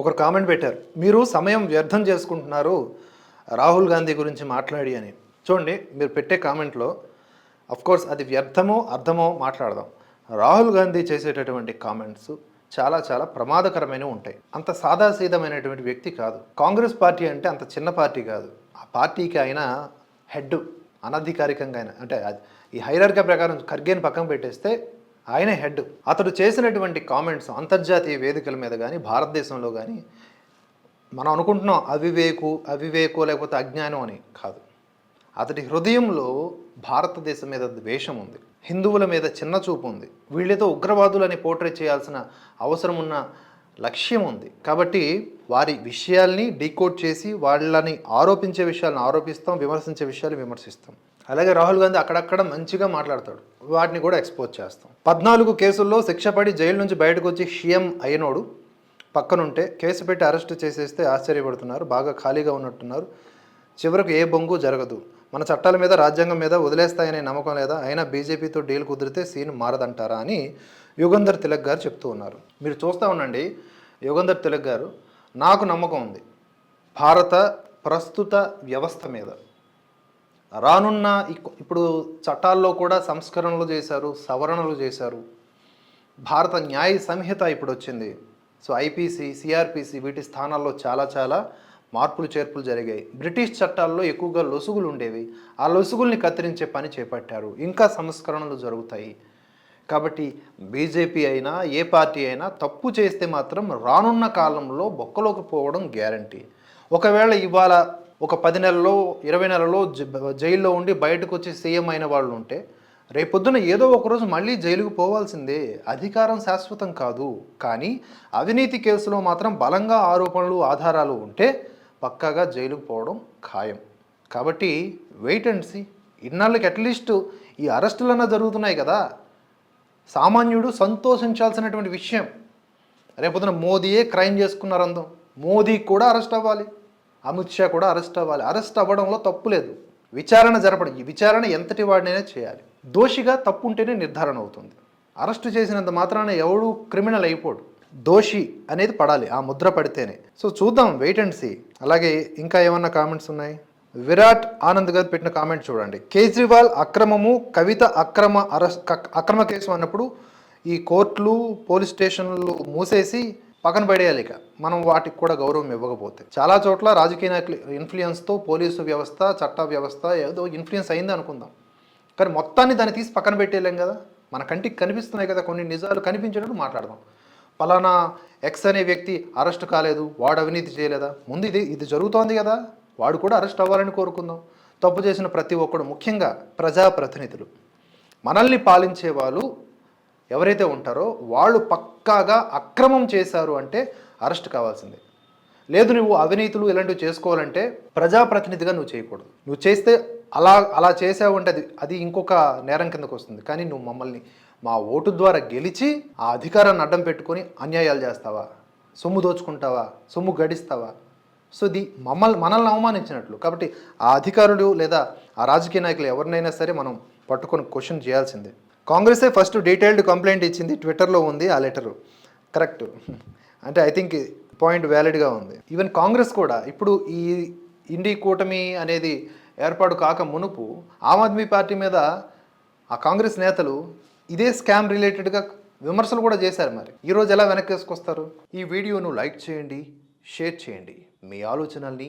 ఒకరు కామెంట్ పెట్టారు మీరు సమయం వ్యర్థం చేసుకుంటున్నారు రాహుల్ గాంధీ గురించి మాట్లాడి అని. చూడండి మీరు పెట్టే కామెంట్లో కోర్స్ అది వ్యర్థమో అర్థమో మాట్లాడదాం. రాహుల్ గాంధీ చేసేటటువంటి కామెంట్స్ చాలా చాలా ప్రమాదకరమైనవి ఉంటాయి. అంత సాదాసీదమైనటువంటి వ్యక్తి కాదు. కాంగ్రెస్ పార్టీ అంటే అంత చిన్న పార్టీ కాదు. ఆ పార్టీకి ఆయన హెడ్ అనధికారికంగా ఆయన అంటే ఈ హైరార్కా ప్రకారం ఖర్గేని పక్కన పెట్టేస్తే ఆయనే హెడ్. అతడు చేసినటువంటి కామెంట్స్ అంతర్జాతీయ వేదికల మీద కానీ భారతదేశంలో కానీ మనం అనుకుంటున్నాం అవివేకు అవివేకు లేకపోతే అజ్ఞానం అని కాదు. అతడి హృదయంలో భారతదేశం మీద ద్వేషం ఉంది. హిందువుల మీద చిన్న చూపు ఉంది. వీళ్ళతో ఉగ్రవాదులని పోర్ట్రేట్ చేయాల్సిన అవసరం ఉన్న లక్ష్యం ఉంది. కాబట్టి వారి విషయాల్ని డీకోడ్ చేసి వాళ్ళని ఆరోపించే విషయాలను ఆరోపిస్తాం విమర్శించే విషయాలు విమర్శిస్తాం. అలాగే రాహుల్ గాంధీ అక్కడక్కడ మంచిగా మాట్లాడతాడు. వాటిని కూడా ఎక్స్పోజ్ చేస్తాం. పద్నాలుగు కేసుల్లో శిక్ష పడి జైలు నుంచి బయటకు వచ్చి సీఎం అయినోడు. పక్కనుంటే కేసు పెట్టి అరెస్ట్ చేసేస్తే ఆశ్చర్యపడుతున్నారు. బాగా ఖాళీగా ఉన్నట్టున్నారు. చివరకు ఏ బొంగు జరగదు. మన చట్టాల మీద రాజ్యాంగం మీద వదిలేస్తాయనే నమ్మకం లేదా? అయినా బీజేపీతో డీల్ కుదిరితే సీన్ మారదంటారా అని యుగంధర్ తిలక్ గారు చెప్తూ ఉన్నారు. మీరు చూస్తూ ఉండండి. యుగంధర్ తిలక్ గారు నాకు నమ్మకం ఉంది. భారత ప్రస్తుత వ్యవస్థ మీద. రానున్న ఇప్పుడు చట్టాల్లో కూడా సంస్కరణలు చేశారు సవరణలు చేశారు. భారత న్యాయ సంహిత ఇప్పుడు వచ్చింది. సో ఐపీసీ సిఆర్పిసి వీటి స్థానాల్లో చాలా చాలా మార్పులు చేర్పులు జరిగాయి. బ్రిటిష్ చట్టాల్లో ఎక్కువగా లొసుగులు ఉండేవి. ఆ లొసుగుల్ని కత్తిరించే పని చేపట్టారు. ఇంకా సంస్కరణలు జరుగుతాయి. కాబట్టి బీజేపీ అయినా ఏ పార్టీ అయినా తప్పు చేస్తే మాత్రం రానున్న కాలంలో బొక్కలోకి పోవడం గ్యారంటీ. ఒకవేళ ఇవాళ ఒక పది నెలలో ఇరవై నెలలో జ- జైల్లో ఉండి బయటకు వచ్చి సీఎం అయిన వాళ్ళు ఉంటే రేపొద్దున ఏదో ఒకరోజు మళ్ళీ జైలుకు పోవాల్సిందే. అధికారం శాశ్వతం కాదు. కానీ అవినీతి కేసులో మాత్రం బలంగా ఆరోపణలు ఆధారాలు ఉంటే పక్కాగా జైలుకు పోవడం ఖాయం. కాబట్టి వెయిట్ అండ్ సీ. ఇన్నాళ్ళకి అట్లీస్ట్ ఈ అరెస్టులన్నా జరుగుతున్నాయి కదా. సామాన్యుడు సంతోషించాల్సినటువంటి విషయం. రేపొద్దున మోదీయే క్రైమ్ చేసుకున్నారు అందం మోదీ కూడా అరెస్ట్ అవ్వాలి అమిత్ షా కూడా అరెస్ట్ అవ్వాలి. అరెస్ట్ అవ్వడంలో తప్పు లేదు. విచారణ జరపడం ఈ విచారణ ఎంతటి వాడినైనా చేయాలి. దోషిగా తప్పు ఉంటేనే నిర్ధారణ అవుతుంది. అరెస్ట్ చేసినంత మాత్రాన ఎవడు క్రిమినల్ అయిపోడు. దోషి అనేది పడాలి ఆ ముద్ర పడితేనే. సో చూద్దాం వెయిట్ అండ్ సీ. అలాగే ఇంకా ఏమన్నా కామెంట్స్ ఉన్నాయి? విరాట్ ఆనంద్ గారు పెట్టిన కామెంట్ చూడండి. కేజ్రీవాల్ అక్రమము కవిత అక్రమ అరెస్ట్ అక్రమ కేసు అన్నప్పుడు ఈ కోర్టులు పోలీస్ స్టేషన్లు మూసేసి పక్కన పడేయాలి ఇక. మనం వాటికి కూడా గౌరవం ఇవ్వకపోతే. చాలా చోట్ల రాజకీయ నాయకులు ఇన్ఫ్లుయెన్స్తో పోలీసు వ్యవస్థ చట్ట వ్యవస్థ ఏదో ఇన్ఫ్లుయెన్స్ అయింది అనుకుందాం. కానీ మొత్తాన్ని దాన్ని తీసి పక్కన పెట్టేయలేం కదా. మన కంటికి కనిపిస్తున్నాయి కదా కొన్ని నిజాలు కనిపించినట్టు మాట్లాడదాం. పలానా ఎక్స్ అనే వ్యక్తి అరెస్ట్ కాలేదు వాడు అవినీతి చేయలేదా? ముందు ఇది ఇది జరుగుతోంది కదా. వాడు కూడా అరెస్ట్ అవ్వాలని కోరుకుందాం. తప్పు చేసిన ప్రతి ఒక్కడు ముఖ్యంగా ప్రజాప్రతినిధులు. మనల్ని పాలించే వాళ్ళు ఎవరైతే ఉంటారో వాళ్ళు పక్కాగా అక్రమం చేశారు అంటే అరెస్ట్ కావాల్సిందే. లేదు నువ్వు అవినీతులు ఇలాంటివి చేసుకోవాలంటే ప్రజాప్రతినిధిగా నువ్వు చేయకూడదు. నువ్వు చేస్తే అలా అలా చేసావు అంటే అది అది ఇంకొక నేరం కిందకు వస్తుంది. కానీ నువ్వు మమ్మల్ని మా ఓటు ద్వారా గెలిచి ఆ అధికారాన్ని అడ్డం పెట్టుకొని అన్యాయాలు చేస్తావా? సొమ్ము దోచుకుంటావా? సొమ్ము గడిస్తావా? సో ది మమ్మల్ని మనల్ని అవమానించినట్లు. కాబట్టి ఆ అధికారులు లేదా ఆ రాజకీయ నాయకులు ఎవరినైనా సరే మనం పట్టుకొని క్వశ్చన్ చేయాల్సిందే. కాంగ్రెసే ఫస్ట్ డీటెయిల్డ్ కంప్లైంట్ ఇచ్చింది ట్విట్టర్లో ఉంది ఆ లెటరు కరెక్ట్ అంటే ఐ థింక్ పాయింట్ వ్యాలిడ్గా ఉంది. ఈవెన్ కాంగ్రెస్ కూడా ఇప్పుడు ఈ ఇండి కూటమి అనేది ఏర్పాటు కాక మునుపు ఆమ్ ఆద్మీ పార్టీ మీద ఆ కాంగ్రెస్ నేతలు ఇదే స్కామ్ రిలేటెడ్గా విమర్శలు కూడా చేశారు మరి. ఈరోజు ఎలా వెనక్కి వేసుకొస్తారు ఈ వీడియోను లైక్ చేయండి షేర్ చేయండి. మీ ఆలోచనల్ని